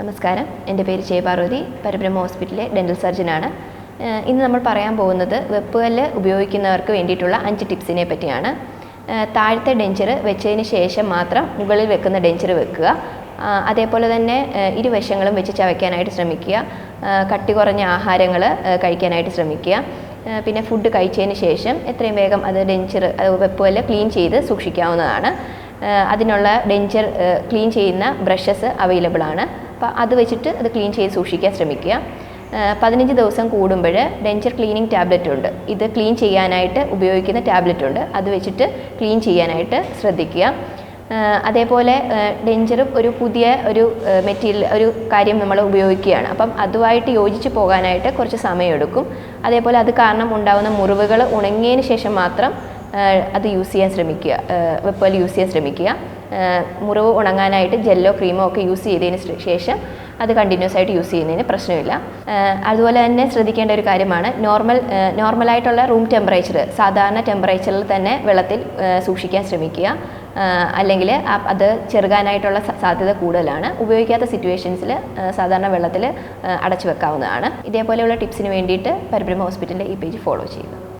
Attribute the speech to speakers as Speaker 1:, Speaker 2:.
Speaker 1: നമസ്കാരം. എന്റെ പേര് ജയപാർവതി പരബ്രഹ്മ ഹോസ്പിറ്റലിലെ ഡെന്റൽ സർജനാണ്. ഇന്ന് നമ്മൾ പറയാൻ പോകുന്നത് വെപ്പുകല്ല് ഉപയോഗിക്കുന്നവർക്ക് വേണ്ടിയിട്ടുള്ള അഞ്ച് ടിപ്സിനെ പറ്റിയാണ്. താഴ്ത്തെ ഡെഞ്ചർ വെച്ചതിന് ശേഷം മാത്രം മുകളിൽ വെക്കുന്ന ഡെഞ്ചർ വെക്കുക. അതേപോലെ തന്നെ ഇരുവശങ്ങളും വെച്ച് ചവയ്ക്കാനായിട്ട് ശ്രമിക്കുക. കട്ടി കുറഞ്ഞ ആഹാരങ്ങൾ കഴിക്കാനായിട്ട് ശ്രമിക്കുക. പിന്നെ ഫുഡ് കഴിച്ചതിന് ശേഷം എത്രയും വേഗം അത് ഡെഞ്ചർ വെപ്പുകല്ല് ക്ലീൻ ചെയ്ത് സൂക്ഷിക്കാവുന്നതാണ്. അതിനുള്ള ഡെഞ്ചർ ക്ലീൻ ചെയ്യുന്ന ബ്രഷസ് അവൈലബിൾ ആണ് അപ്പോൾ അത് വെച്ചിട്ട് അത് ക്ലീൻ ചെയ്ത് സൂക്ഷിക്കാൻ ശ്രമിക്കുക. പതിനഞ്ച് ദിവസം കൂടുമ്പോൾ ഡെഞ്ചർ ക്ലീനിങ് ടാബ്ലറ്റ് ഉണ്ട്. ഇത് ക്ലീൻ ചെയ്യാനായിട്ട് ഉപയോഗിക്കുന്ന ടാബ്ലറ്റ് ഉണ്ട്. അത് വെച്ചിട്ട് ക്ലീൻ ചെയ്യാനായിട്ട് ശ്രദ്ധിക്കുക. അതേപോലെ ഡെഞ്ചറും ഒരു പുതിയ ഒരു മെറ്റീരിയൽ ഒരു കാര്യം നമ്മൾ ഉപയോഗിക്കുകയാണ്. അപ്പം അതുമായിട്ട് യോജിച്ച് പോകാനായിട്ട് കുറച്ച് സമയമെടുക്കും. അതേപോലെ അത് കാരണം ഉണ്ടാകുന്ന മുറിവുകൾ ഉണങ്ങിയതിന് ശേഷം മാത്രം അത് യൂസ് ചെയ്യാൻ ശ്രമിക്കുക. വെപ്പോൽ യൂസ് ചെയ്യാൻ ശ്രമിക്കുക. മുറിവ് ഉണങ്ങാനായിട്ട് ജെല്ലോ ക്രീമോ ഒക്കെ യൂസ് ചെയ്തതിന് ശേഷം അത് കണ്ടിന്യൂസ് ആയിട്ട് യൂസ് ചെയ്യുന്നതിന് പ്രശ്നമില്ല. അതുപോലെ തന്നെ ശ്രദ്ധിക്കേണ്ട ഒരു കാര്യമാണ് നോർമൽ നോർമലായിട്ടുള്ള റൂം ടെമ്പറേച്ചർ സാധാരണ ടെമ്പറേച്ചറിൽ തന്നെ വെള്ളത്തിൽ സൂക്ഷിക്കാൻ ശ്രമിക്കുക. അല്ലെങ്കിൽ അത് ചെറുകാനായിട്ടുള്ള സാധ്യത കൂടുതലാണ്. ഉപയോഗിക്കാത്ത സിറ്റുവേഷൻസിൽ സാധാരണ വെള്ളത്തിൽ അടച്ചു വെക്കാവുന്നതാണ്. ഇതേപോലെയുള്ള ടിപ്സിന് വേണ്ടിയിട്ട് പരിബ്രഹ്മ ഹോസ്പിറ്റലിന്റെ ഈ പേജ് ഫോളോ ചെയ്യുക.